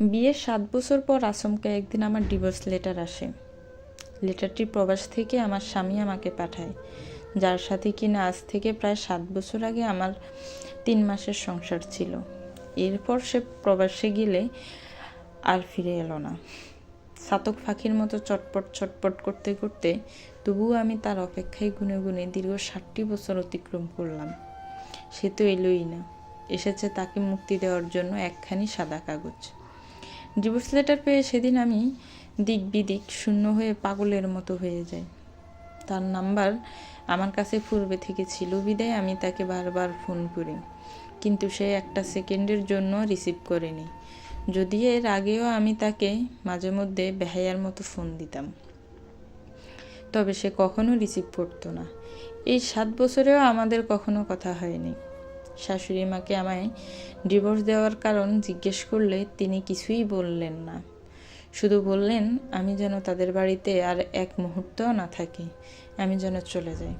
বিয়ের সাত বছর পর আচমকা একদিন আমার ডিভোর্স লেটার আসে। লেটারটি প্রবাস থেকে আমার স্বামী আমাকে পাঠায়। যার সাথে কিনা আজ থেকে প্রায় সাত বছর আগে আমার তিন মাসের সংসার ছিল। এরপর সে প্রবাসে গেলে আর ফিরে এলো না। সাতক ফাঁকির মতো চটপট চটপট করতে করতে তবুও আমি তার অপেক্ষায় গুনে গুনে দীর্ঘ ষাটটি বছর অতিক্রম করলাম। সে তো এলোই না। এসেছে তাকে মুক্তি দেওয়ার জন্য একখানি সাদা কাগজ। ডিভোর্স লেটার পেয়ে সেদিন আমি দিক বিদিক শূন্য হয়ে পাগলের মতো হয়ে যাই। তার নাম্বার আমার কাছে পূর্বে থেকে ছিল বিদায়, আমি তাকে বারবার ফোন করি। কিন্তু সে একটা সেকেন্ডের জন্য রিসিভ করেনি। যদি এর আগেও আমি তাকে মাঝে মধ্যে বেহায়ার মতো ফোন দিতাম, তবে সে কখনো রিসিভ করতো না। এই সাত বছরেও আমাদের কখনো কথা হয়নি। শাশুড়ি মাকে আমায় ডিভোর্স দেওয়ার কারণ জিজ্ঞেস করলে তিনি কিছুই বললেন না। শুধু বললেন, আমি যেন তাদের বাড়িতে আর এক মুহূর্তও না থাকি, আমি যেন চলে যাই।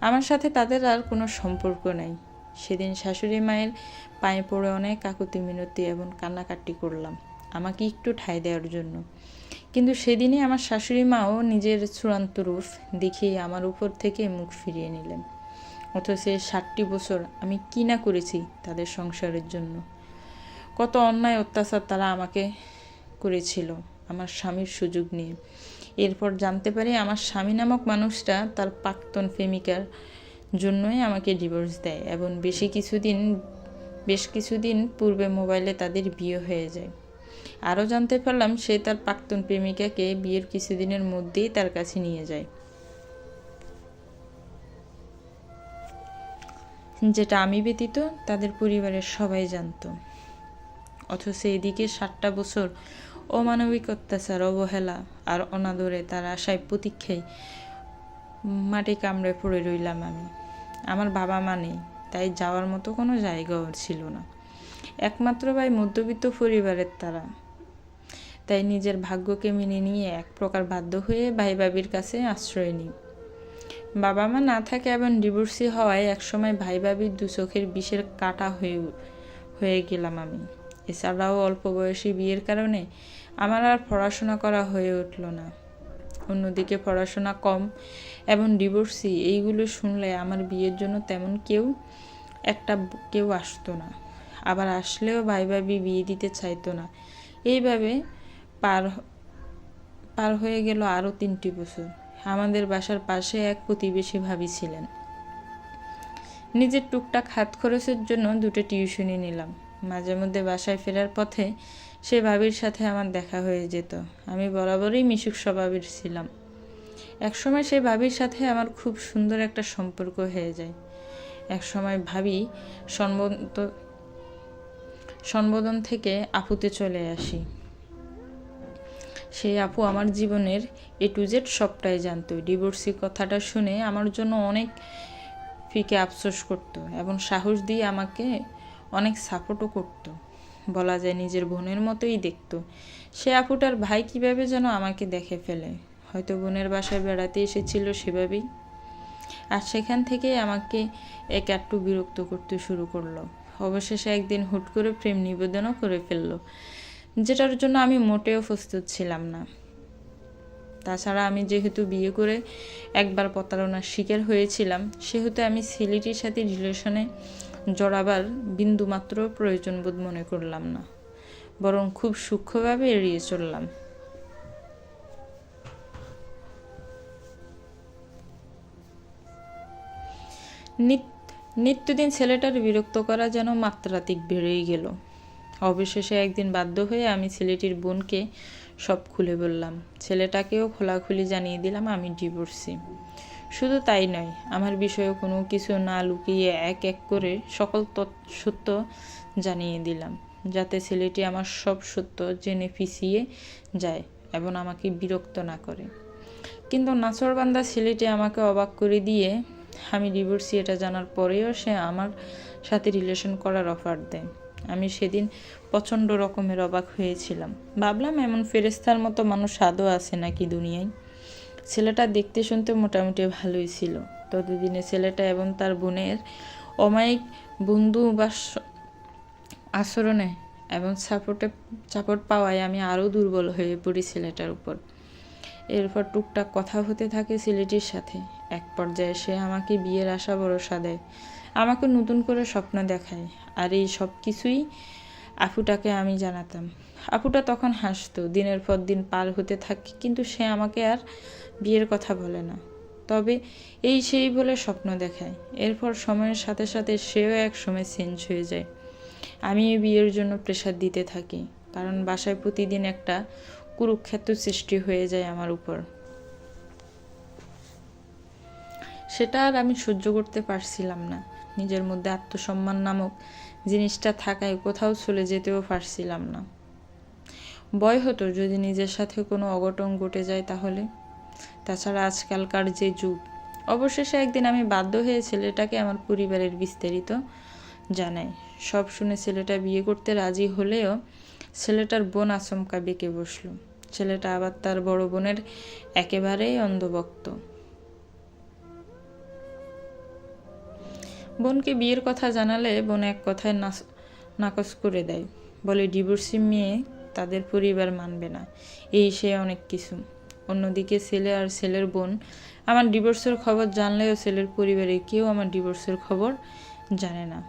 আমার সাথে তাদের আর কোনো সম্পর্ক নেই। সেদিন শাশুড়ি মায়ের পায়ে পড়ে অনেক কাকুতি মিনতি এবং কান্নাকাটি করলাম, আমাকে একটু ঠাঁই দেওয়ার জন্য। কিন্তু সেদিনই আমার শাশুড়ি মাও নিজের চূড়ান্ত রূপ দেখিয়ে আমার উপর থেকে মুখ ফিরিয়ে নিলেন। অথচ এই ষাটটি বছর আমি কী না করেছি তাদের সংসারের জন্য। কত অন্যায় অত্যাচার তারা আমাকে করেছিল, আমার স্বামীর সুযোগ নিয়ে। এরপর জানতে পারি আমার স্বামী নামক মানুষটা তার প্রাক্তন প্রেমিকার জন্যই আমাকে ডিভোর্স দেয় এবং বেশি কিছুদিন, বেশ কিছুদিন পূর্বে মোবাইলে তাদের বিয়ে হয়ে যায়। আরও জানতে পারলাম সে তার প্রাক্তন প্রেমিকাকে বিয়ের কিছুদিনের মধ্যেই তার কাছে নিয়ে যায়। যেটা আমি ব্যতীত তাদের পরিবারের সবাই জানত। অথচ এদিকে ষাটটা বছর অমানবিক অত্যাচার, অবহেলা আর অনাদরে তার আশায় প্রতীক্ষায় মাটি কামড়ে পড়ে রইলাম আমি। আমার বাবা মা নেই, তাই যাওয়ার মতো কোনো জায়গাও ছিল না। একমাত্র ভাই মধ্যবিত্ত পরিবারের তারা। তাই নিজের ভাগ্যকে মেনে নিয়ে এক প্রকার বাধ্য হয়ে ভাই বাবির কাছে আশ্রয় নিই। বাবা মা না থাকে এবং ডিভোর্সি হওয়ায় একসময় ভাই ভাবির দু চোখের বিষের কাটা হয়ে হয়ে গেলাম আমি। এছাড়াও অল্প বয়সী বিয়ের কারণে আমার আর পড়াশোনা করা হয়ে উঠল না। অন্যদিকে পড়াশোনা কম এবং ডিভোর্সি এইগুলো শুনলে আমার বিয়ের জন্য তেমন কেউ একটা কেউ আসতো না। আবার আসলেও ভাই ভাবি বিয়ে দিতে চাইতো না। এইভাবে পার পার হয়ে গেল আরও তিনটি বছর। আমাদের বাসার পাশে এক প্রতিবেশী ভাবি ছিলেন। নিজের টুকটাক হাত খরচের জন্য দুটো টিউশনি নিলাম। মাঝে মধ্যে বাসায় ফেরার পথে সে ভাবির সাথে আমার দেখা হয়ে যেত। আমি বরাবরই মিশুক স্বভাবের ছিলাম। একসময় সেই ভাবির সাথে আমার খুব সুন্দর একটা সম্পর্ক হয়ে যায়। একসময় ভাবি সম্বোধন সম্বোধন থেকে আপুতে চলে আসি। সেই আপু আমার জীবনের এ টু জেড সবটাই জানতো। ডিভোর্সি কথাটা শুনে আমার জন্য অনেক ফিকে আফসোস করতো এবং সাহস দিয়ে আমাকে অনেক সাপোর্টও করতো। বলা যায় নিজের বোনের মতোই দেখতো। সে আপুটার ভাই কীভাবে যেন আমাকে দেখে ফেলে। হয়তো বোনের বাসায় বেড়াতে এসেছিল সেভাবেই। আর সেখান থেকে আমাকে এক একটু বিরক্ত করতে শুরু করল। অবশেষে একদিন হুট করে প্রেম নিবেদনও করে ফেলল। যেটার জন্য আমি মোটেও প্রস্তুত ছিলাম না। তাছাড়া আমি যেহেতু বিয়ে করে একবার প্রতারণার শিকার হয়েছিলাম, সেহেতু আমি ছেলেটির সাথে রিলেশনে জড়াবার বিন্দুমাত্র প্রয়োজন বোধ মনে করলাম না, বরং খুব সূক্ষ্মভাবে এড়িয়ে চললাম। নিত্যদিন ছেলেটার বিরক্ত করা যেন মাত্রাতিক বেড়েই গেল। অবশেষে একদিন বাধ্য হয়ে আমি ছেলেটির বোনকে সব খুলে বললাম, ছেলেটাকেও খোলাখুলি জানিয়ে দিলাম আমি ডিভোর্সি। শুধু তাই নয়, আমার বিষয়ে কোনো কিছু না লুকিয়ে এক এক করে সকল সত্য জানিয়ে দিলাম, যাতে ছেলেটি আমার সব সত্য জেনে পিছিয়ে যায় এবং আমাকে বিরক্ত না করে। কিন্তু নাচরবান্দা ছেলেটি আমাকে অবাক করে দিয়ে, আমি ডিভোর্সি এটা জানার পরেও সে আমার সাথে রিলেশন করার অফার দেয়। আমি সেদিন প্রচণ্ড রকমের অবাক হয়েছিলাম। ভাবলাম এমন ফেরেস্তার মতো মানুষ আদৌ আছে নাকি দুনিয়ায়? ছেলেটা দেখতে শুনতে মোটামুটি ভালোই ছিল। ততদিনে ছেলেটা এবং তার বোনের অমায়িক বন্ধু বা আচরণে এবং সাপোর্টে সাপোর্ট পাওয়ায় আমি আরও দুর্বল হয়ে পড়ি ছেলেটার উপর। এরপর টুকটাক কথা হতে থাকে ছেলেটির সাথে। এক পর্যায়ে সে আমাকে বিয়ের আশা ভরসা দেয়। আমাকে নতুন করে স্বপ্ন দেখায়। আর এই সব কিছুই আফুটাকে আমি জানাতাম। আপুটা তখন হাসতো, দিনের পর দিন পার হতে থাকে, কিন্তু সে আমাকে আর বিয়ের কথা বলে না। তবে এই সেই বলে স্বপ্ন দেখায়। এরপর সময়ের সাথে সাথে সেও এক সময় চেঞ্জ হয়ে যায়। আমি এই বিয়ের জন্য প্রেশার দিতে থাকি, কারণ বাসায় প্রতিদিন একটা কুরুক্ষেত্র সৃষ্টি হয়ে যায় আমার উপর। সেটা আর আমি সহ্য করতে পারছিলাম না। নিজের মধ্যে আত্মসম্মান নামক জিনিসটা থাকায় কোথাও চলে যেতেও পারছিলাম না। ভয় হতো যদি নিজের সাথে কোনো অঘটন ঘটে যায় তাহলে। তাছাড়া আজকালকার যে যুগ, অবশেষে একদিন আমি বাধ্য হয়ে ছেলেটাকে আমার পরিবারের বিস্তারিত জানাই। সব শুনে ছেলেটা বিয়ে করতে রাজি হলেও ছেলেটার বোন আচমকা বেঁকে বসল। ছেলেটা আবার তার বড় বোনের একেবারেই অন্ধভক্ত। বোনকে বিয়ের কথা জানালে বোন এক কথায় নাকচ করে দেয়। বলে, ডিভোর্সি মেয়ে তাদের পরিবার মানবে না। এই সে অনেক কিছু। অন্যদিকে ছেলে আর ছেলের বোন, আমার ডিভোর্সের খবর জানলেও ছেলের পরিবারে কেউ আমার ডিভোর্সের খবর জানে না।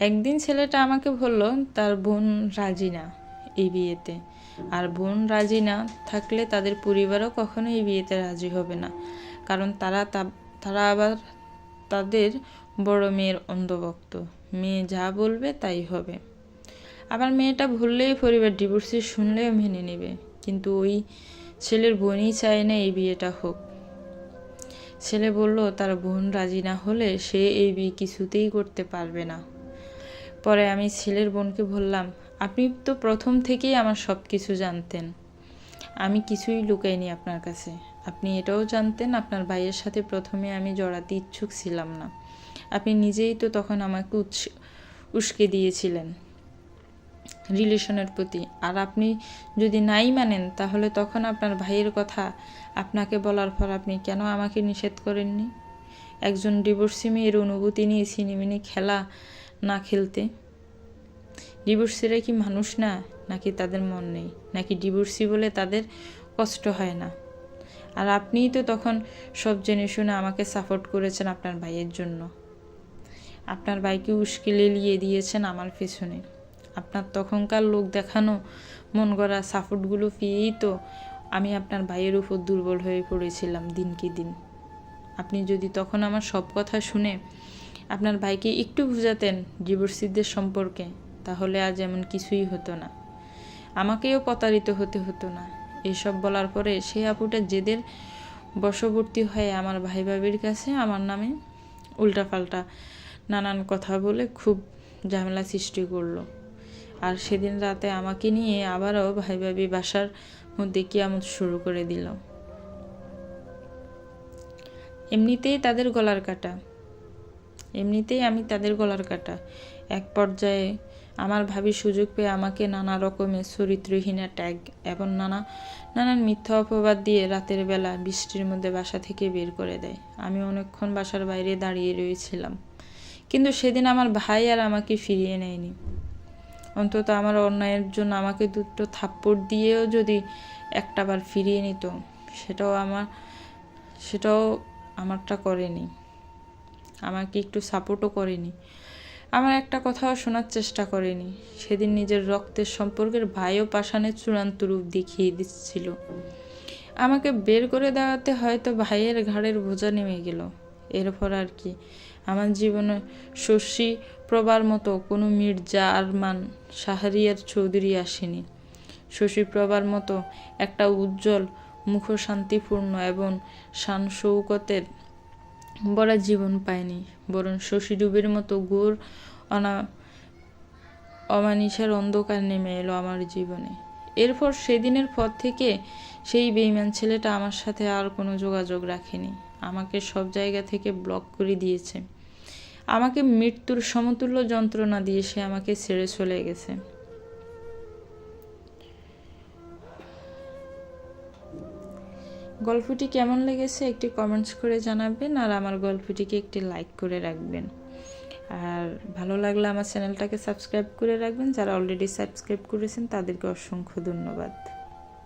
একদিন ছেলেটা আমাকে বলল, তার বোন রাজি না এই বিয়েতে। আর বোন রাজি না থাকলে তাদের পরিবারও কখনো এই বিয়েতে রাজি হবে না। কারণ তারা তারা আবার তাদের বড় মেয়ের অন্ধভক্ত। মেয়ে যা বলবে তাই হবে। আবার মেয়েটা ভুললেই পরিবার ডিভোর্সি শুনলেও মেনে নেবে। কিন্তু ওই ছেলের বোনই চায় না এই বিয়েটা হোক। ছেলে বলল, তার বোন রাজি না হলে সে এই বিয়ে কিছুতেই করতে পারবে না। পরে আমি ছেলের বোনকে বললাম, আপনি তো প্রথম থেকেই আমার সব কিছু জানতেন। আমি কিছুই লুকাইনি আপনার কাছে। আপনি এটাও জানতেন আপনার ভাইয়ের সাথে প্রথমে আমি জড়াতে ইচ্ছুক ছিলাম না। আপনি নিজেই তো তখন আমাকে উৎস, উস্কে দিয়েছিলেন রিলেশনের প্রতি। আর আপনি যদি নাই মানেন, তাহলে তখন আপনার ভাইয়ের কথা আপনাকে বলার পর আপনি কেন আমাকে নিষেধ করেননি? একজন ডিভোর্সি মেয়ের অনুভূতি নিয়ে সিনেমিনি খেলা না খেলতে? ডিভোর্সিরা কি মানুষ না, নাকি তাদের মন নেই? নাকি ডিভোর্সি বলে তাদের কষ্ট হয় না? আর আপনিই তো তখন সব জেনে শুনে আমাকে সাপোর্ট করেছেন আপনার ভাইয়ের জন্য। আপনার ভাইকে উস্কে লেলিয়ে দিয়েছেন আমার পেছনে। আপনার তখনকার লোক দেখানো, মন গড়া সাপোর্টগুলো পেয়েই তো আমি আপনার ভাইয়ের উপর দুর্বল হয়ে পড়েছিলাম দিনকে দিন। আপনি যদি তখন আমার সব কথা শুনে আপনার ভাইকে একটু বুঝাতেন ডিভোর্সিদের সম্পর্কে, তাহলে আজ এমন কিছুই হতো না। আমাকেও প্রতারিত হতে হতো না। এসব বলার পরে সে আপুটা জেদের বশবর্তী হয়ে আমার ভাই ভাবির কাছে আমার নামে উল্টাপাল্টা নানান কথা বলে খুব ঝামেলা সৃষ্টি করল। আর সেদিন রাতে আমাকে নিয়ে আবারও ভাই ভাবি বাসার মধ্যে কিয়ামত শুরু করে দিল। এমনিতেই তাদের গলার কাটা। এমনিতেই আমি তাদের গলার কাটা। এক পর্যায়ে আমার ভাবি সুযোগ পেয়ে আমাকে নানা রকমের চরিত্রহীনা ট্যাগ এবং নানা, নানান মিথ্যা অপবাদ দিয়ে রাতের বেলা বৃষ্টির মধ্যে বাসা থেকে বের করে দেয়। আমি অনেকক্ষণ বাসার বাইরে দাঁড়িয়ে রয়েছিলাম। কিন্তু সেদিন আমার ভাই আর আমাকে ফিরিয়ে নেয়নি। অন্তত আমার অন্যায়ের জন্য আমাকে দুটো থাপ্পড় দিয়েও যদি একটাবার ফিরিয়ে নিত, সেটাও আমার, সেটাও আমারটা করেনি। আমাকে একটু সাপোর্টও করেনি। আমার একটা কথাও শোনার চেষ্টা করেনি। সেদিন নিজের রক্তের সম্পর্কের ভাইও পাষাণের চূড়ান্ত রূপ দেখিয়ে দিচ্ছিল। আমাকে বের করে দেওয়াতে হয়তো ভাইয়ের ঘাড়ের বোঝা নেমে গেল। এরপর আর কি, আমার জীবনে শশী প্রবার মতো কোনো মির্জা আরমান শাহরিয়ার চৌধুরী আসেনি। শশী প্রবার মতো একটা উজ্জ্বল মুখ শান্তিপূর্ণ এবং শান শৌকতের বড় জীবন পায়নি। বরং শশী ডুবের মতো গোর অনা অমানিসার অন্ধকার নেমে এলো আমার জীবনে। এরপর সেদিনের পর থেকে সেই বেইমান ছেলেটা আমার সাথে আর কোনো যোগাযোগ রাখেনি। আমাকে সব জায়গা থেকে ব্লক করে দিয়েছে। আমাকে মৃত্যুর সমতুল্য যন্ত্রণা দিয়ে সে আমাকে ছেড়ে চলে গেছে। গল্পটি কেমন লেগেছে একটি কমেন্টস করে জানাবেন আর আমার গল্পটিকে একটি লাইক করে রাখবেন। আর ভালো লাগলে আমার চ্যানেলটাকে সাবস্ক্রাইব করে রাখবেন। যারা অলরেডি সাবস্ক্রাইব করেছেন তাদেরকে অসংখ্য ধন্যবাদ।